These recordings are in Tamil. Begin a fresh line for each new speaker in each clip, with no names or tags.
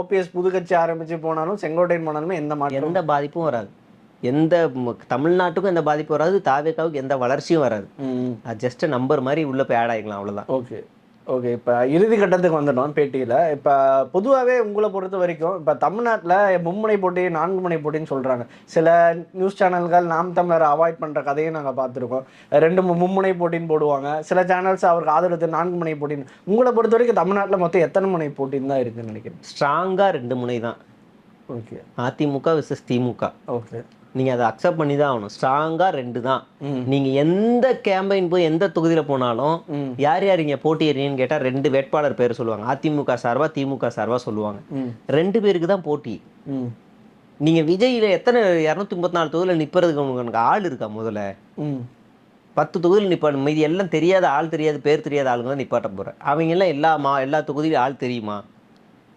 ஓபிஎஸ் புது கட்சி ஆரம்பிச்சு போனாலும் செங்கோட்டையன் போனாலுமே எந்த மாற்றம்
எந்த பாதிப்பும் வராது. எந்த தமிழ்நாட்டுக்கும் எந்த பாதிப்பும் வராது தாவேக்காவுக்கு எந்த வளர்ச்சியும் வராது. ஜஸ்ட் நம்பர் மாதிரி உள்ள போய் ஆட் ஆகிக்கலாம் அவ்வளவுதான்.
ஓகே ஓகே இப்போ இறுதி கட்டத்துக்கு வந்துட்டோம் பேட்டியில். இப்போ பொதுவாகவே உங்களை பொறுத்த வரைக்கும் இப்போ தமிழ்நாட்டில் மும்முனை போட்டி நான்கு முனை போட்டின்னு சொல்கிறாங்க சில நியூஸ் சேனல்கள் நாம் தமிழரை அவாய்ட் பண்ணுற கதையும் நாங்கள் பார்த்துருக்கோம். ரெண்டு மும்முனை போட்டின்னு போடுவாங்க. சில சேனல்ஸ் அவருக்கு ஆதரவு நான்கு முனை போட்டின்னு. உங்களை பொறுத்த வரைக்கும் தமிழ்நாட்டில் மொத்தம் எத்தனை முனை போட்டின்னு தான் இருக்குன்னு நினைக்கிறேன்
ஸ்ட்ராங்கா ரெண்டு முனை தான்.
Okay
AIADMK versus DMK.
Okay
நீங்க அதை அக்செப்ட் பண்ணி தான் ஆகணும். ஸ்ட்ராங்கா ரெண்டு தான்
ம்.
நீங்க எந்த கேம்பெயின் போய் எந்த தொகுதியில போனாலும் யார் யார் இங்க போட்டியிறீங்கன்னு கேட்டா ரெண்டு வேட்பாளர் பேர் சொல்லுவாங்க. அதிமுக சார்பா திமுக சார்பா சொல்லுவாங்க. ரெண்டு பேருக்கு தான் போட்டி.
ம்.
நீங்க விஜயில எத்தனை இரநூத்தி முப்பத்தி நாலு தொகுதியில் நிப்பறதுக்கு உங்களுக்கு ஆள் இருக்கா முதல்ல? பத்து தொகுதியில் நிப்பாட்டு மீதி எல்லாம் தெரியாத ஆள் தெரியாத பேர் தெரியாத ஆளுங்க தான் நிப்பாட்ட போகிறேன் அவங்க எல்லாம் எல்லா மா எல்லா தொகுதியிலும் ஆள் தெரியுமா?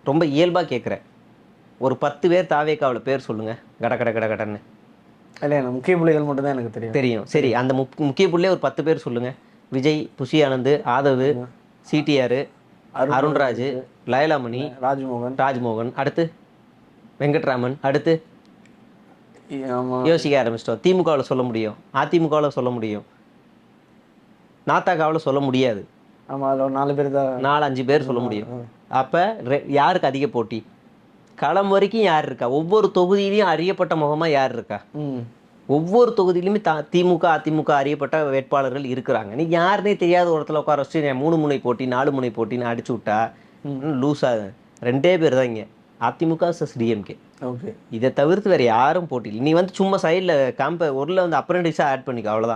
ரொம்ப இயல்பாக கேட்குறேன் ஒரு பத்து பேர் தாவேக்காவில் பேர் சொல்லுங்க. கட கட கட கடன்னு.
இல்லை முக்கிய புள்ளிகள் மட்டும் தான் எனக்கு தெரியும்.
தெரியும். சரி அந்த முக் முக்கிய புள்ளையே ஒரு பத்து பேர் சொல்லுங்க. விஜய் புஷி ஆனந்த் ஆதவ் சிடிஆர்
அருண்
அருண்ராஜ் லயலாமணி
ராஜ்மோகன்.
ராஜ்மோகன். அடுத்து வெங்கட்ராமன். அடுத்து யோசிக்க ஆரம்பிச்சிட்டோம். திமுகவில் சொல்ல முடியும். அதிமுகவில் சொல்ல முடியும். நாத்தாக்காவில் சொல்ல முடியாது.
ஆமாம் அதில் நாலு பேர் தான்.
நாலு அஞ்சு பேர் சொல்ல முடியும். அப்போ யாருக்கு அதிக போட்டி? களம் வரைக்கும் யார் இருக்கா? ஒவ்வொரு தொகுதியிலையும் அறியப்பட்ட முகமாக யார் இருக்கா?
ம்.
ஒவ்வொரு தொகுதியிலுமே த திமுக அதிமுக அறியப்பட்ட வேட்பாளர்கள் இருக்கிறாங்க. நீ யாருனே தெரியாத ஒரு இடத்துல உட்கார வச்சு மூணு முனை போட்டி நாலு முனை போட்டின்னு அடிச்சு விட்டா லூஸ் ஆகுது ரெண்டே பேர் தான் இங்கே. அதிமுக சஸ் டிஎம்கே
ஓகே
இதை தவிர்த்து வேறு யாரும் போட்டி நீ வந்து சும்மா சைடில் கேம்ப உள்ள வந்து அப்ரெண்டிஸாக ஆட் பண்ணிக்க அவ்வளோதான்